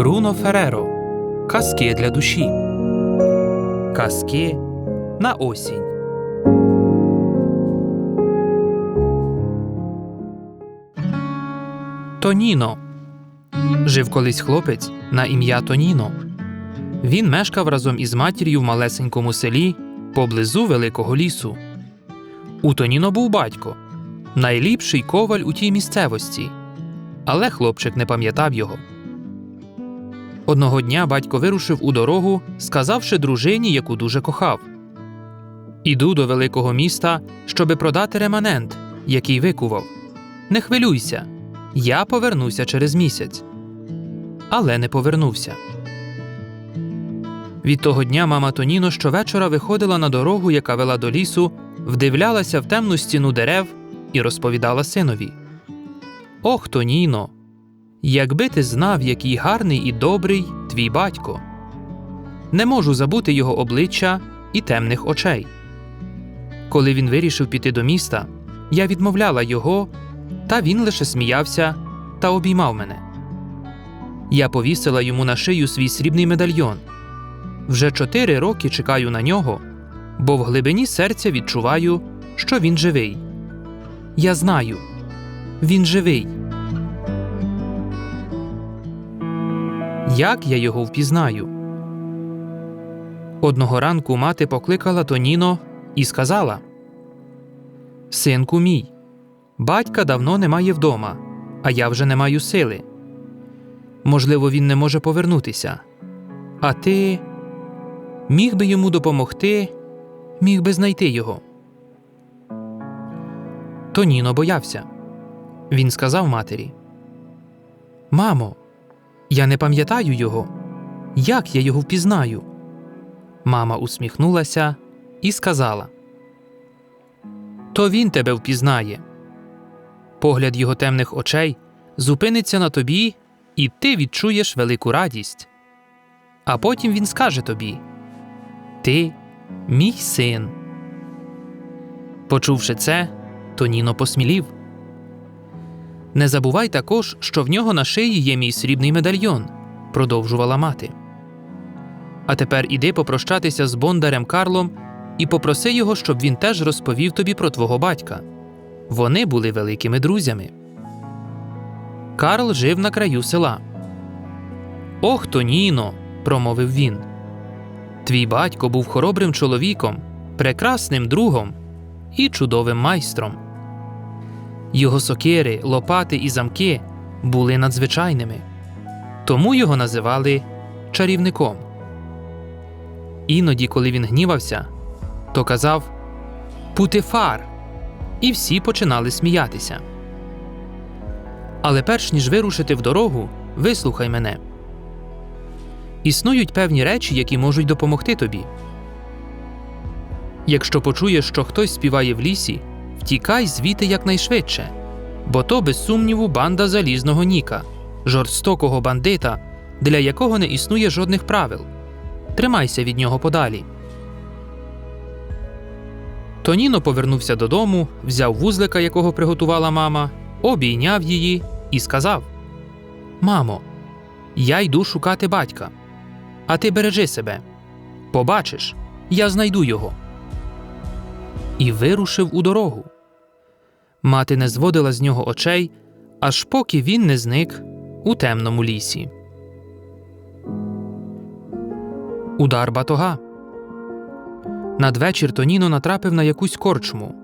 Бруно Фереро. Казки для душі. Казки на осінь. Тоніно. Жив колись хлопець на ім'я Тоніно. Він мешкав разом із матір'ю в малесенькому селі поблизу великого лісу. У Тоніно був батько, найліпший коваль у тій місцевості. Але хлопчик не пам'ятав його. Одного дня батько вирушив у дорогу, сказавши дружині, яку дуже кохав. Іду до великого міста, щоби продати реманент, який викував. Не хвилюйся, я повернуся через місяць. Але не повернувся. Від того дня мама Тоніно щовечора виходила на дорогу, яка вела до лісу, вдивлялася в темну стіну дерев і розповідала синові. Ох, Тоніно, якби ти знав, який гарний і добрий твій батько. Не можу забути його обличчя і темних очей. Коли він вирішив піти до міста, я відмовляла його, та він лише сміявся та обіймав мене. Я повісила йому на шию свій срібний медальйон. Вже чотири роки чекаю на нього, бо в глибині серця відчуваю, що він живий. Я знаю, він живий. Як я його впізнаю? Одного ранку мати покликала Тоніно і сказала: Синку мій, батька давно немає вдома, а я вже не маю сили. Можливо, він не може повернутися. А ти міг би йому допомогти, міг би знайти його. Тоніно боявся. Він сказав матері: Мамо, я не пам'ятаю його. Як я його впізнаю? Мама усміхнулася і сказала: То він тебе впізнає. Погляд його темних очей зупиниться на тобі, і ти відчуєш велику радість. А потім він скаже тобі: Ти мій син. Почувши це, Тоніно посмілів. Не забувай також, що в нього на шиї є мій срібний медальйон, продовжувала мати. А тепер іди попрощатися з бондарем Карлом і попроси його, щоб він теж розповів тобі про твого батька. Вони були великими друзями. Карл жив на краю села. Ох, Тоніно, промовив він. Твій батько був хоробрим чоловіком, прекрасним другом і чудовим майстром. Його сокири, лопати і замки були надзвичайними, тому його називали чарівником. Іноді, коли він гнівався, то казав Путифар, і всі починали сміятися. Але перш ніж вирушити в дорогу, вислухай мене. Існують певні речі, які можуть допомогти тобі. Якщо почуєш, що хтось співає в лісі, втікай звідти якнайшвидше, бо то, без сумніву, банда залізного Ніка, жорстокого бандита, для якого не існує жодних правил. Тримайся від нього подалі. Тоніно повернувся додому, взяв вузлика, якого приготувала мама, обійняв її і сказав: Мамо, я йду шукати батька, а ти бережи себе. Побачиш, я знайду його. І вирушив у дорогу. Мати не зводила з нього очей, аж поки він не зник у темному лісі. Удар батога. Надвечір Тоніно натрапив на якусь корчму.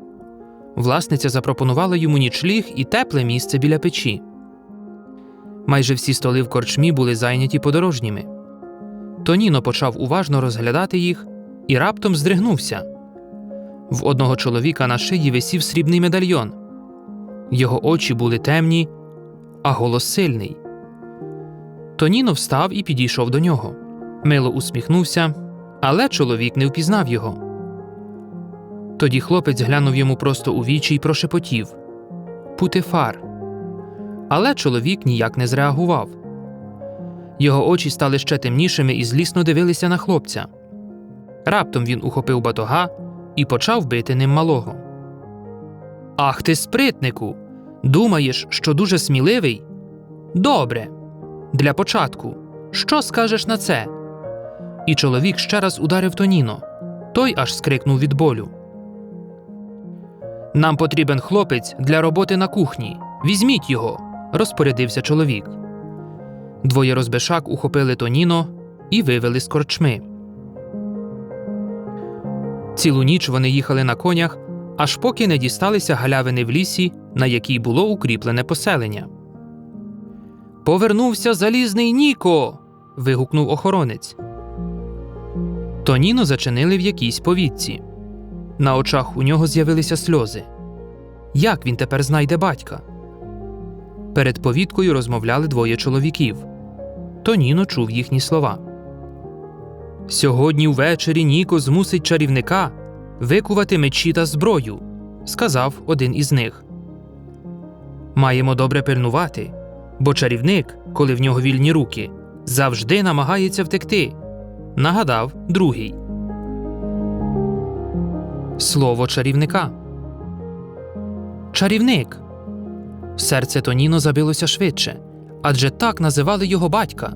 Власниця запропонувала йому нічліг і тепле місце біля печі. Майже всі столи в корчмі були зайняті подорожніми. Тоніно почав уважно розглядати їх і раптом здригнувся. В одного чоловіка на шиї висів срібний медальйон. Його очі були темні, а голос сильний. Тоніно встав і підійшов до нього. Мило усміхнувся, але чоловік не впізнав його. Тоді хлопець глянув йому просто у вічі й прошепотів Путифар. Але чоловік ніяк не зреагував. Його очі стали ще темнішими і злісно дивилися на хлопця. Раптом він ухопив батога і почав бити ним малого. Ах ти, спритнику! Думаєш, що дуже сміливий? Добре. Для початку Що скажеш на це? І чоловік ще раз ударив Тоніно. Той аж скрикнув від болю. Нам потрібен хлопець для роботи на кухні. Візьміть його, розпорядився чоловік. Двоє розбишак ухопили Тоніно і вивели з корчми. Цілу ніч вони їхали на конях, аж поки не дісталися галявини в лісі, на якій було укріплене поселення. Повернувся залізний Ніко. вигукнув охоронець. Тоніно зачинили в якійсь повітці. На очах у нього з'явилися сльози. Як він тепер знайде батька? Перед повіткою розмовляли двоє чоловіків. Тоніно чув їхні слова. Сьогодні ввечері Ніко змусить чарівника викувати мечі та зброю, сказав один із них. Маємо добре пильнувати, бо чарівник, коли в нього вільні руки, завжди намагається втекти, нагадав другий. Слово чарівника. Чарівник. Серце Тоніно забилося швидше, адже так називали його батька.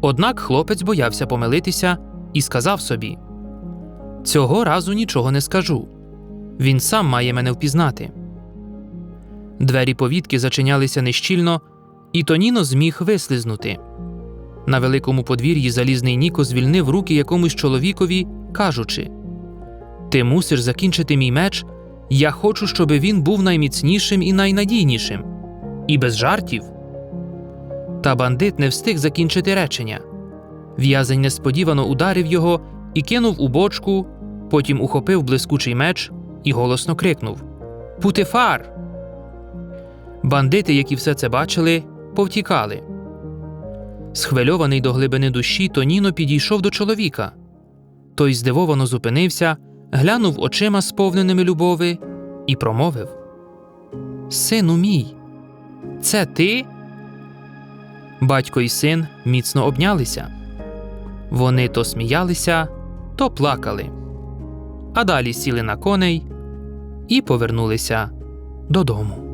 Однак хлопець боявся помилитися і сказав собі: Цього разу нічого не скажу. Він сам має мене впізнати. Двері повітки зачинялися нещільно, і Тоніно зміг вислизнути. На великому подвір'ї залізний Ніко звільнив руки якомусь чоловікові, кажучи: Ти мусиш закінчити мій меч. Я хочу, щоб він був найміцнішим і найнадійнішим. І без жартів. Та бандит не встиг закінчити речення. В'язень несподівано ударив його і кинув у бочку, потім ухопив блискучий меч і голосно крикнув Путифар! Бандити, які все це бачили, повтікали. Схвильований до глибини душі, Тоніно підійшов до чоловіка. Той здивовано зупинився, глянув очима, сповненими любови, і промовив Сину мій, це ти? Батько і син міцно обнялися. Вони то сміялися, то плакали, а далі сіли на коней і повернулися додому.